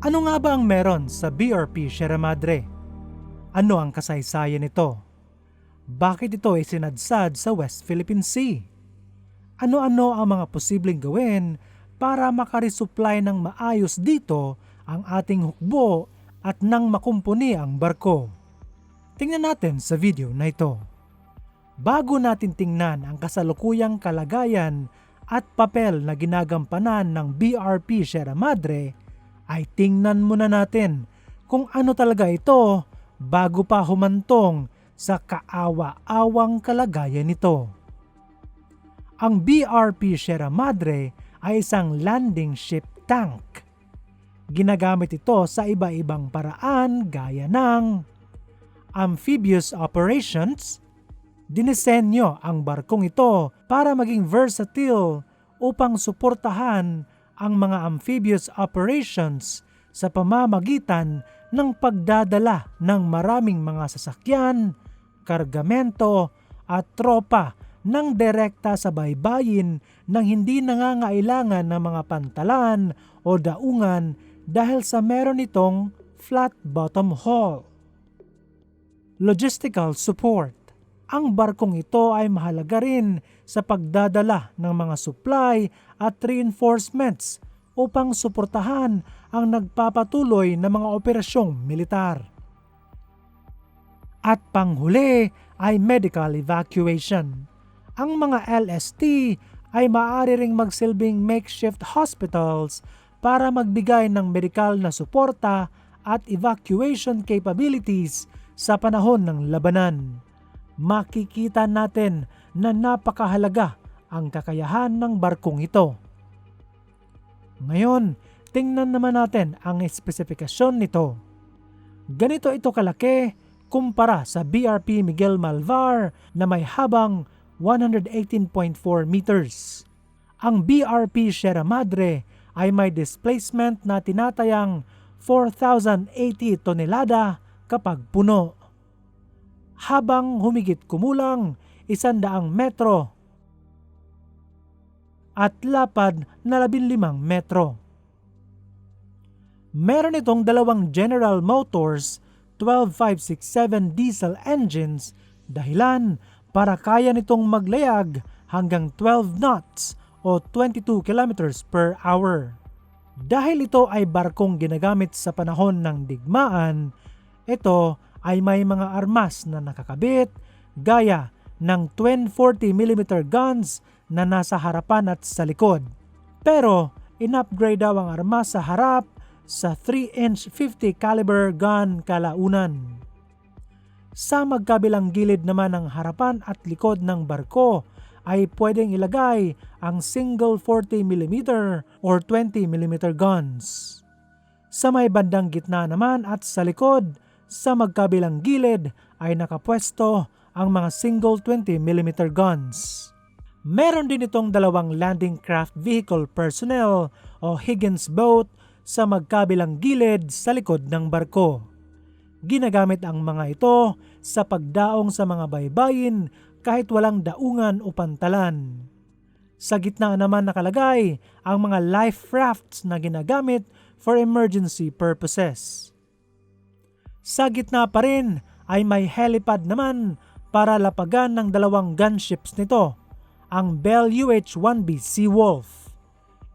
Ano nga ba ang meron sa BRP Sierra Madre? Ano ang kasaysayan nito? Bakit ito ay sinadsad sa West Philippine Sea? Ano-ano ang mga posibleng gawin para makaresupply ng maayos dito ang ating hukbo at nang makumpuni ang barko? Tingnan natin sa video na ito. Bago natin tingnan ang kasalukuyang kalagayan at papel na ginagampanan ng BRP Sierra Madre, ay tingnan muna natin kung ano talaga ito bago pa humantong sa kaawa-awang kalagayan nito. Ang BRP Sierra Madre ay isang landing ship tank. Ginagamit ito sa iba-ibang paraan gaya ng amphibious operations, dinisenyo ang barkong ito para maging versatile upang suportahan ang mga amphibious operations sa pamamagitan ng pagdadala ng maraming mga sasakyan, kargamento at tropa ng direkta sa baybayin nang hindi nangangailangan ng mga pantalan o daungan dahil sa meron itong flat bottom hull. Logistical support ang barkong ito ay mahalaga rin sa pagdadala ng mga supply at reinforcements upang suportahan ang nagpapatuloy na mga operasyong militar. At panghuli ay medical evacuation. Ang mga LST ay maaari ring magsilbing makeshift hospitals para magbigay ng medikal na suporta at evacuation capabilities sa panahon ng labanan makikita natin na napakahalaga ang kakayahan ng barkong ito. Ngayon, tingnan naman natin ang espesifikasyon nito. Ganito ito kalaki kumpara sa BRP Miguel Malvar na may habang 118.4 meters. Ang BRP Sierra Madre ay may displacement na tinatayang 4,080 tonelada kapag puno habang humigit kumulang isandaang metro at lapad na 15 metro. Meron itong dalawang General Motors 12567 diesel engines dahilan para kaya nitong maglayag hanggang 12 knots o 22 kilometers per hour. Dahil ito ay barkong ginagamit sa panahon ng digmaan, ito ay may mga armas na nakakabit gaya ng 20-40mm guns na nasa harapan at sa likod. Pero in-upgrade daw ang armas sa harap sa 3-inch 50 caliber gun kalaunan. Sa magkabilang gilid naman ng harapan at likod ng barko ay pwedeng ilagay ang single 40mm or 20mm guns. Sa may bandang gitna naman at sa likod sa magkabilang gilid ay nakapwesto ang mga single 20mm guns. Meron din itong dalawang landing craft vehicle personnel o Higgins boat sa magkabilang gilid sa likod ng barko. Ginagamit ang mga ito sa pagdaong sa mga baybayin kahit walang daungan o pantalan. Sa gitna naman nakalagay ang mga life rafts na ginagamit for emergency purposes. Sa gitna pa rin ay may helipad naman para lapagan ng dalawang gunships nito, ang Bell UH-1B Seawolf.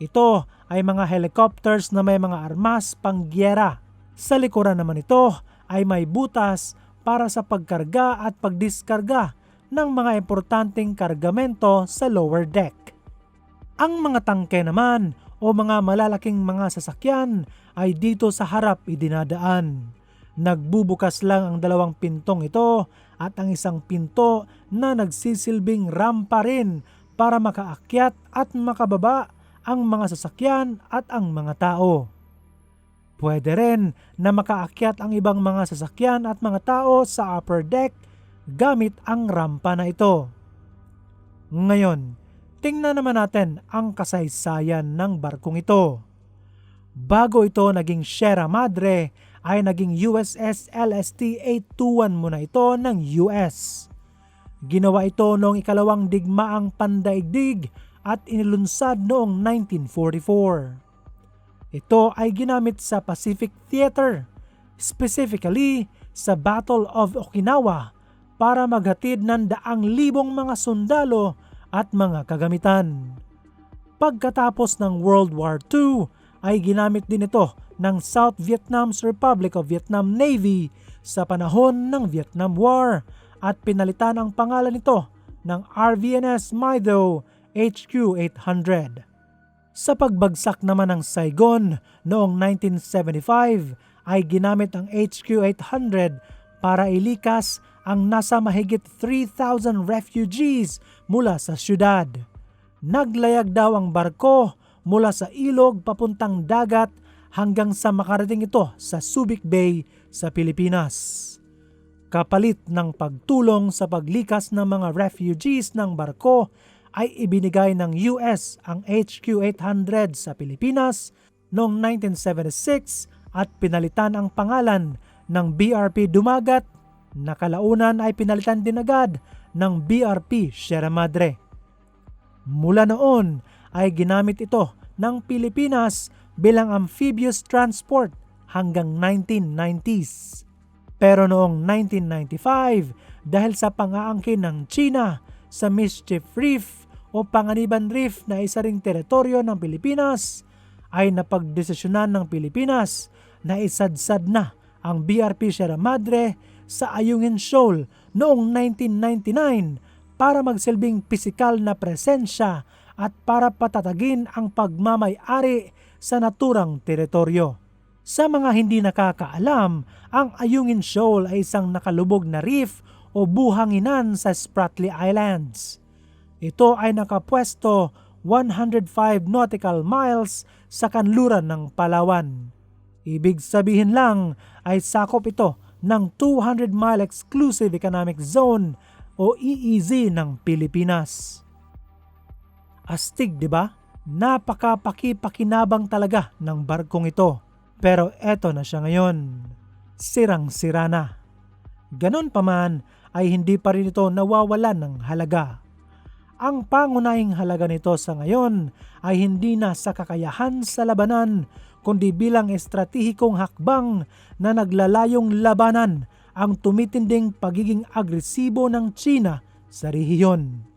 Ito ay mga helicopters na may mga armas pangyera. Sa likuran naman ito ay may butas para sa pagkarga at pagdiskarga ng mga importanteng kargamento sa lower deck. Ang mga tangke naman o mga malalaking mga sasakyan ay dito sa harap idinadaan. Nagbubukas lang ang dalawang pintong ito at ang isang pinto na nagsisilbing rampa rin para makaakyat at makababa ang mga sasakyan at ang mga tao. Pwede rin na makaakyat ang ibang mga sasakyan at mga tao sa upper deck gamit ang rampa na ito. Ngayon, tingnan naman natin ang kasaysayan ng barkong ito. Bago ito naging Sierra Madre ay naging USS LST-821 muna ito ng US. Ginawa ito noong ikalawang digmaang pandaigdig at inilunsad noong 1944. Ito ay ginamit sa Pacific Theater, specifically sa Battle of Okinawa para maghatid ng daang libong mga sundalo at mga kagamitan. Pagkatapos ng World War II ay ginamit din ito ng South Vietnam's Republic of Vietnam Navy sa panahon ng Vietnam War at pinalitan ang pangalan nito ng RVNS Maido HQ-800. Sa pagbagsak naman ng Saigon noong 1975 ay ginamit ang HQ-800 para ilikas ang nasa mahigit 3,000 refugees mula sa syudad. Naglayag daw ang barko mula sa ilog papuntang dagat hanggang sa makarating ito sa Subic Bay sa Pilipinas. Kapalit ng pagtulong sa paglikas ng mga refugees ng barko ay ibinigay ng US ang HQ-800 sa Pilipinas noong 1976 at pinalitan ang pangalan ng BRP Dumagat na kalaunan ay pinalitan din agad ng BRP Sierra Madre. Mula noon ay ginamit ito ng Pilipinas bilang amphibious transport hanggang 1990s. Pero noong 1995, dahil sa pangaangkin ng China sa Mischief Reef o Panganiban Reef na isa ring teritoryo ng Pilipinas, ay napagdesisyonan ng Pilipinas na isadsad na ang BRP Sierra Madre sa Ayungin Shoal noong 1999 para magsilbing pisikal na presensya at para patatagin ang pagmamay-ari sa naturang teritoryo. Sa mga hindi nakakaalam, ang Ayungin Shoal ay isang nakalubog na reef o buhanginan sa Spratly Islands. Ito ay nakapwesto 105 nautical miles sa kanluran ng Palawan. Ibig sabihin lang ay sakop ito ng 200 mile exclusive economic zone o EEZ ng Pilipinas. Astig, di ba? Napakapaki-pakinabang talaga ng barkong ito. Pero eto na siya ngayon. Sirang-sira na. Ganon pa man ay hindi pa rin ito nawawalan ng halaga. Ang pangunahing halaga nito sa ngayon ay hindi na sa kakayahan sa labanan kundi bilang estratehikong hakbang na naglalayong labanan ang tumitinding pagiging agresibo ng China sa rehiyon.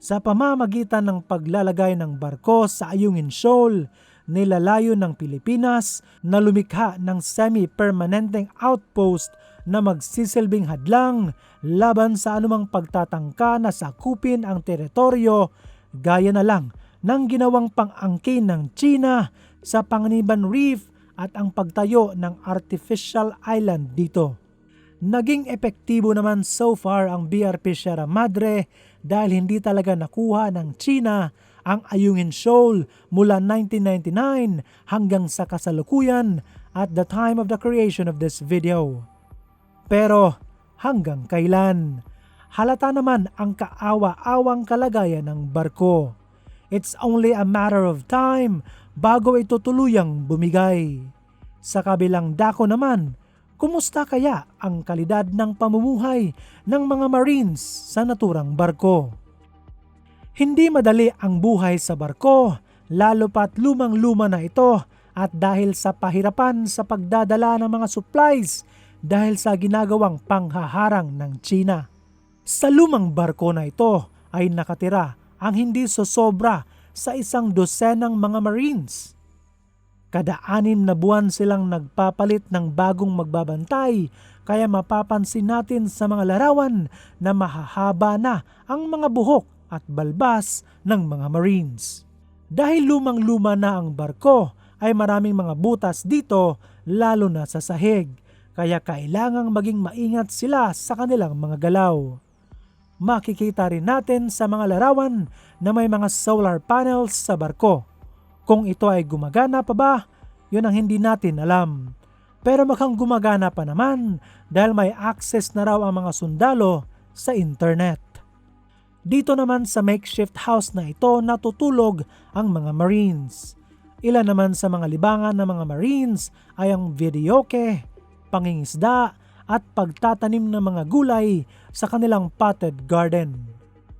Sa pamamagitan ng paglalagay ng barko sa Ayungin Shoal, nilalayo ng Pilipinas na lumikha ng semi-permanenteng outpost na magsisilbing hadlang laban sa anumang pagtatangka na sakupin ang teritoryo gaya na lang ng ginawang pang-angkin ng China sa Panganiban Reef at ang pagtayo ng artificial island dito. Naging epektibo naman so far ang BRP Sierra Madre dahil hindi talaga nakuha ng China ang Ayungin Shoal mula 1999 hanggang sa kasalukuyan at the time of the creation of this video. Pero hanggang kailan? Halata naman ang kaawa-awang kalagayan ng barko. It's only a matter of time bago ito tuluyang bumigay. Sa kabilang dako naman, kumusta kaya ang kalidad ng pamumuhay ng mga Marines sa naturang barko? Hindi madali ang buhay sa barko, lalo pat lumang-luma na ito at dahil sa pahirapan sa pagdadala ng mga supplies dahil sa ginagawang panghaharang ng China. Sa lumang barko na ito ay nakatira ang hindi sosobra sa isang dosenang mga Marines. Kada anim na buwan silang nagpapalit ng bagong magbabantay kaya mapapansin natin sa mga larawan na mahahaba na ang mga buhok at balbas ng mga Marines. Dahil lumang-luma na ang barko ay maraming mga butas dito lalo na sa sahig kaya kailangang maging maingat sila sa kanilang mga galaw. Makikita rin natin sa mga larawan na may mga solar panels sa barko. Kung ito ay gumagana pa ba, yun ang hindi natin alam. Pero mukhang gumagana pa naman dahil may access na raw ang mga sundalo sa internet. Dito naman sa makeshift house na ito natutulog ang mga Marines. Ilan naman sa mga libangan ng mga Marines ay ang videoke, pangingisda at pagtatanim ng mga gulay sa kanilang potted garden.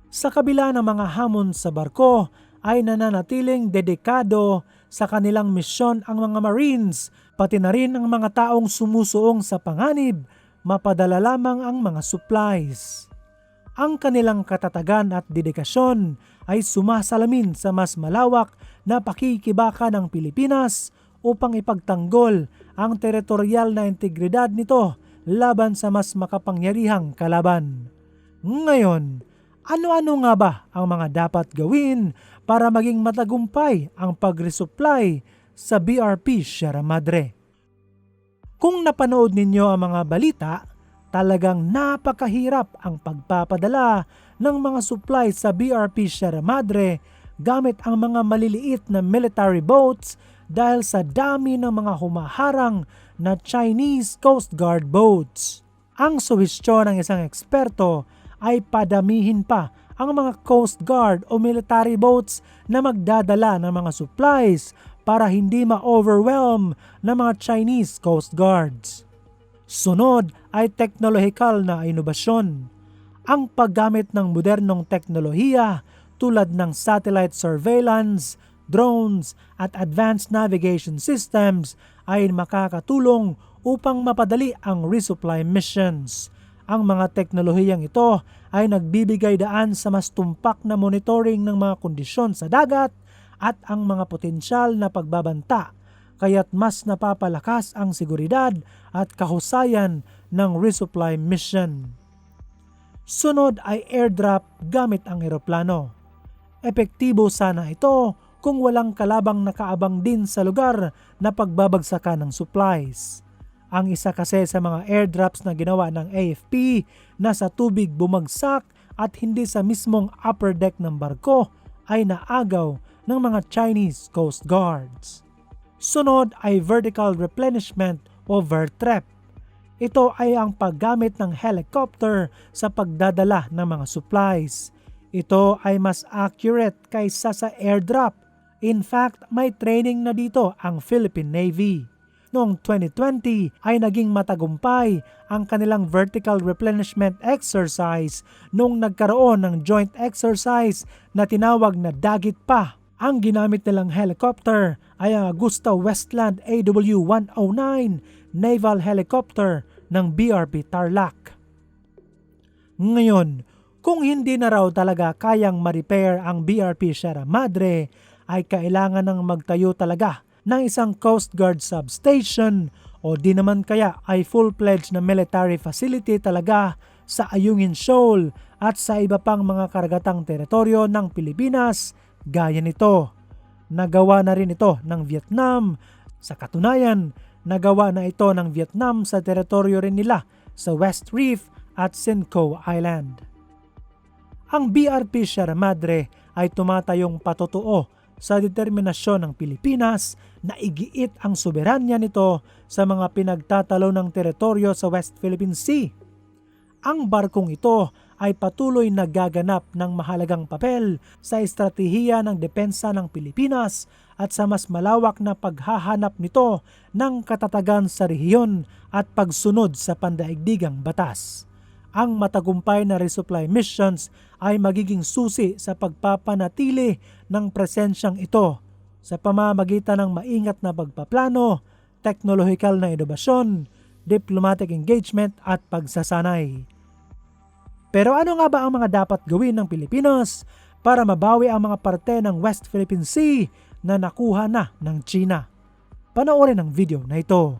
Sa kabila ng mga hamon sa barko ay nananatiling dedikado sa kanilang misyon ang mga Marines, pati na rin ang mga taong sumusuong sa panganib, mapadala lamang ang mga supplies. Ang kanilang katatagan at dedikasyon ay sumasalamin sa mas malawak na pakikibaka ng Pilipinas upang ipagtanggol ang teritorial na integridad nito laban sa mas makapangyarihang kalaban. Ngayon, ano-ano nga ba ang mga dapat gawin para maging matagumpay ang pag-resupply sa BRP Sierra Madre? Kung napanood ninyo ang mga balita, talagang napakahirap ang pagpapadala ng mga supply sa BRP Sierra Madre gamit ang mga maliliit na military boats dahil sa dami ng mga humaharang na Chinese Coast Guard boats. Ang suwestyon ng isang eksperto ay padamihin pa ang mga Coast Guard o military boats na magdadala ng mga supplies para hindi ma-overwhelm ng mga Chinese Coast Guards. Sunod ay teknolohikal na inobasyon. Ang paggamit ng modernong teknolohiya tulad ng satellite surveillance, drones at advanced navigation systems ay makakatulong upang mapadali ang resupply missions. Ang mga teknolohiyang ito ay nagbibigay daan sa mas tumpak na monitoring ng mga kondisyon sa dagat at ang mga potensyal na pagbabanta kaya't mas napapalakas ang seguridad at kahusayan ng resupply mission. Sunod ay airdrop gamit ang eroplano. Epektibo sana ito kung walang kalabang nakaabang din sa lugar na pagbabagsakan ng supplies. Ang isa kasi sa mga airdrops na ginawa ng AFP na sa tubig bumagsak at hindi sa mismong upper deck ng barko ay naagaw ng mga Chinese Coast Guards. Sunod ay vertical replenishment o VERTREP. Ito ay ang paggamit ng helicopter sa pagdadala ng mga supplies. Ito ay mas accurate kaysa sa airdrop. In fact, may training na dito ang Philippine Navy. Noong 2020 ay naging matagumpay ang kanilang vertical replenishment exercise nung nagkaroon ng joint exercise na tinawag na Dagit Pa. Ang ginamit nilang helicopter ay ang Augusta Westland AW-109 naval helicopter ng BRP Tarlac. Ngayon, kung hindi na raw talaga kayang ma-repair ang BRP Sierra Madre, ay kailangan ng magtayo talaga ng isang Coast Guard substation o di naman kaya ay full-fledged na military facility talaga sa Ayungin Shoal at sa iba pang mga karagatang teritoryo ng Pilipinas gaya nito. Nagawa na rin ito ng Vietnam. Sa katunayan, nagawa na ito ng Vietnam sa teritoryo rin nila sa West Reef at Sinco Island. Ang BRP Sierra Madre ay tumatayong patotoo sa determinasyon ng Pilipinas na igiit ang soberanya nito sa mga pinagtatalo ng teritoryo sa West Philippine Sea. Ang barkong ito ay patuloy na gaganap ng mahalagang papel sa estratehiya ng depensa ng Pilipinas at sa mas malawak na paghahanap nito ng katatagan sa rehiyon at pagsunod sa pandaigdigang batas ang matagumpay na resupply missions ay magiging susi sa pagpapanatili ng presensyang ito sa pamamagitan ng maingat na pagpaplano, teknolohikal na inobasyon, diplomatic engagement at pagsasanay. Pero ano nga ba ang mga dapat gawin ng Pilipinas para mabawi ang mga parte ng West Philippine Sea na nakuha na ng China? Panoorin ang video na ito.